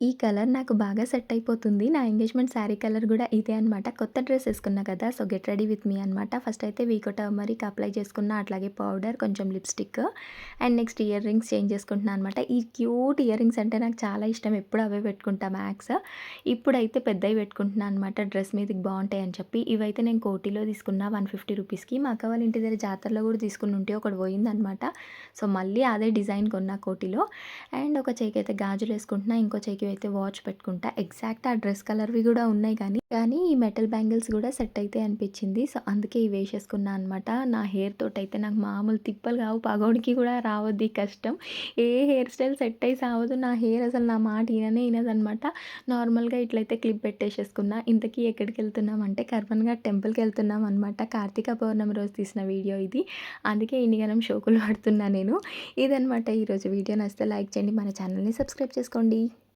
ఈ కలర్ నాకు బాగా సెట్ అయిపోతుంది. నా ఎంగేజ్‌మెంట్ శారీ కలర్ కూడా ఇదే అనమాట. కొత్త డ్రెస్ వేసుకున్నా కదా! So, get ready with me అనమాట. ఫస్ట్ అయితే వీకో టర్మరిక్ అప్లై చేసుకున్న, అట్లాగే పౌడర్, కొంచెం lipstick and next earrings change చేసుకుంటున్నా అనమాట. ఈ క్యూట్ ఇయర్ రింగ్స్ అంటే నాకు చాలా ఇష్టం. ఎప్పుడు అవే పెట్టుకుంటా మ్యాక్స్. ఇప్పుడైతే పెద్దవి పెట్టుకుంటున్నా అనమాట. డ్రెస్ మీదకి బాగుంటాయి అని చెప్పి. ఇవైతే నేను కోటిలో తీసుకున్న 150 రూపీస్‌కి. మా అక్క వాళ్ళ ఇంటి దగ్గర జాతరలో కూడా తీసుకుని ఉంటే ఒకటి పోయిందనమాట. సో, మళ్ళీ అదే డిజైన్ కొన్నా కోటిలో. అండ్ ఒక చెయ్యికైతే గాజులేసుకుంటున్నా. ఇంకో చేకి అయితే వాచ్ పెట్టుకుంటా. ఎగ్జాక్ట్ ఆ డ్రెస్ కలర్‌వి కూడా ఉన్నాయి కానీ, కానీ ఈ మెటల్ బ్యాంగిల్స్ కూడా సెట్ అయితే అనిపించింది సో, అందుకే ఇవి వేసేసుకున్నా అనమాట. నా హెయిర్ తోటి అయితే నాకు మామూలు తిప్పలు కావు. పగోడికి కూడా రావద్దు ఈ కష్టం. ఏ హెయిర్ స్టైల్ సెట్ అయి సావదు. నా హెయిర్ అసలు నా మాట ఇననే ఇనదనమాట. నార్మల్‌గా ఇట్లయితే క్లిప్ పెట్టేసేసుకున్నా. ఇంతకీ ఎక్కడికి వెళ్తున్నాం అంటే టెంపుల్కి వెళ్తున్నాం అనమాట. కార్తీక పౌర్ణమి రోజు తీసిన వీడియో ఇది. అందుకే ఇన్నిగనం షోకులు పడుతున్నా నేను. ఇదనమాట ఈరోజు వీడియో నచ్చితే లైక్ చేయండి. మన ఛానల్‌ని సబ్స్క్రైబ్ చేసుకోండి.